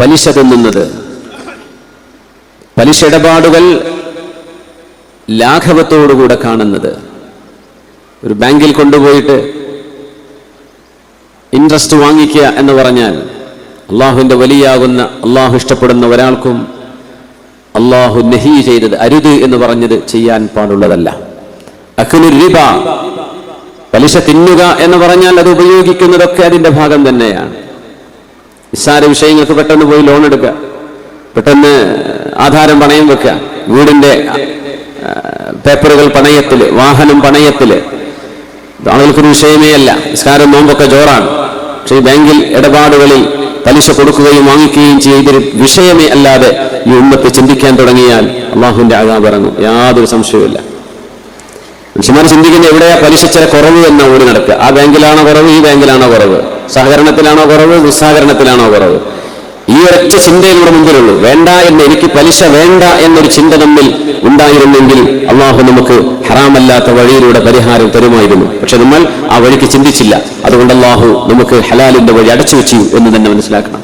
പലിശ തിന്നുന്നത്. പലിശ ഇടപാടുകൾ ലാഘവത്തോടുകൂടെ കാണുന്നത്. ഒരു ബാങ്കിൽ കൊണ്ടുപോയിട്ട് ഇൻട്രസ്റ്റ് വാങ്ങിക്കുക എന്ന് പറഞ്ഞാൽ അള്ളാഹുവിന്റെ വലിയാകുന്ന അള്ളാഹു ഇഷ്ടപ്പെടുന്ന ഒരാൾക്കും അള്ളാഹു നഹി ചെയ്തത് അരുത് എന്ന് പറഞ്ഞത് ചെയ്യാൻ പാടുള്ളതല്ല. അഖിലു റിബ പലിശ തിന്നുക എന്ന് പറഞ്ഞാൽ അത് ഉപയോഗിക്കുന്നതൊക്കെ അതിന്റെ ഭാഗം തന്നെയാണ്. നിസ്സാര വിഷയങ്ങൾക്ക് പെട്ടെന്ന് പോയി ലോൺ എടുക്കുക. പെട്ടെന്ന് ആധാരം പണയം വെക്കുക. വീടിന്റെ പേപ്പറുകൾ പണയത്തിൽ വാഹനം പണയത്തിൽ ആളുകൾക്കൊരു വിഷയമേ അല്ല. നിസ്കാരം നോമ്പൊക്കെ ജോറാണ്. പക്ഷേ ബാങ്കിൽ ഇടപാടുകളിൽ പലിശ കൊടുക്കുകയും വാങ്ങിക്കുകയും ചെയ്തൊരു വിഷയമേ അല്ലാതെ ഈ ഉമ്മത്ത് ചിന്തിക്കാൻ തുടങ്ങിയാൽ അള്ളാഹുവിന്റെ ആകാൻ പറഞ്ഞു യാതൊരു സംശയവുമില്ല. മനുഷ്യന്മാർ ചിന്തിക്കുന്ന എവിടെയാ പലിശ ചില കുറവ് എന്ന ഓടി നടക്കുക. ആ ബാങ്കിലാണോ കുറവ്? ഈ ബാങ്കിലാണോ കുറവ്? സഹകരണത്തിലാണോ കുറവ് നിസ്സഹകരണത്തിലാണോ കുറവ്? ഈ ഒരൊറ്റ ചിന്തയെ നമ്മുടെ മുമ്പിലുള്ളൂ. വേണ്ട എന്ന് എനിക്ക് പലിശ വേണ്ട എന്നൊരു ചിന്ത നമ്മിൽ ഉണ്ടായിരുന്നെങ്കിൽ അള്ളാഹു നമുക്ക് ഹറാമല്ലാത്ത വഴിയിലൂടെ പരിഹാരം തരുമായിരുന്നു. പക്ഷെ നമ്മൾ ആ വഴിക്ക് ചിന്തിച്ചില്ല. അതുകൊണ്ട് അള്ളാഹു നമുക്ക് ഹലാലിന്റെ വഴി അടച്ചു വെച്ചു എന്ന് തന്നെ മനസ്സിലാക്കണം.